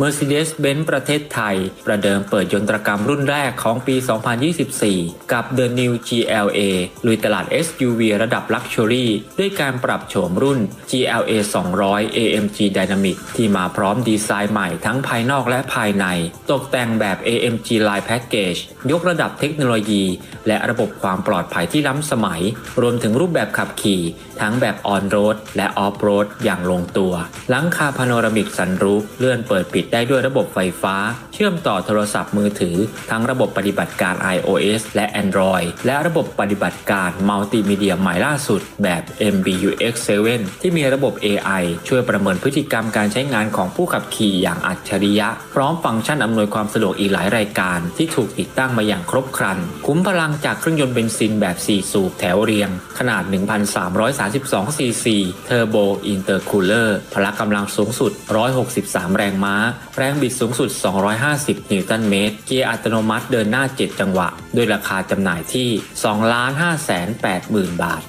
Mercedes-Benz ประเทศไทย ประเดิมเปิดยนตรกรรมรุ่นแรกของปี 2024 กับ The New GLA ลุยตลาด SUV ระดับ Luxury ด้วยการปรับโฉมรุ่น GLA 200 AMG Dynamic ที่มาพร้อมดีไซน์ใหม่ทั้งภายนอกและภายใน ตกแต่งแบบ AMG Line Package ยกระดับเทคโนโลยี และระบบความปลอดภัยที่ล้ำสมัย รวมถึงรูปแบบขับขี่ ทั้งแบบออนโรดและออฟโรดอย่างลงตัว หลังคาพาโนรามิกสันรูฟเลื่อนเปิดปิดได้ด้วยระบบไฟฟ้าเชื่อมต่อโทรศัพท์มือถือ ทั้งระบบปฏิบัติการ iOS และ Android และระบบปฏิบัติการมัลติมีเดียใหม่ล่าสุดแบบ MBUX 7 ที่มีระบบ AI ช่วยประเมินพฤติกรรมการใช้งานของผู้ขับขี่อย่างอัจฉริยะ พร้อมฟังก์ชันอำนวยความสะดวกอีกหลายรายการ ที่ถูกติดตั้งมาอย่างครบครัน คุ้มพลังจากเครื่องยนต์เบนซินแบบ 4 สูบแถวเรียง ขนาด 1,332 ซีซีเทอร์โบอินเตอร์คูลเลอร์พละกำลังสูงสุด 163 แรงม้า แรงบิดสูงสุด250 นิวตันเมตร เกียร์อัตโนมัติเดินหน้า 7 จังหวะ ด้วยราคาจำหน่ายที่ 2 5 8 0 0 0 0 บาท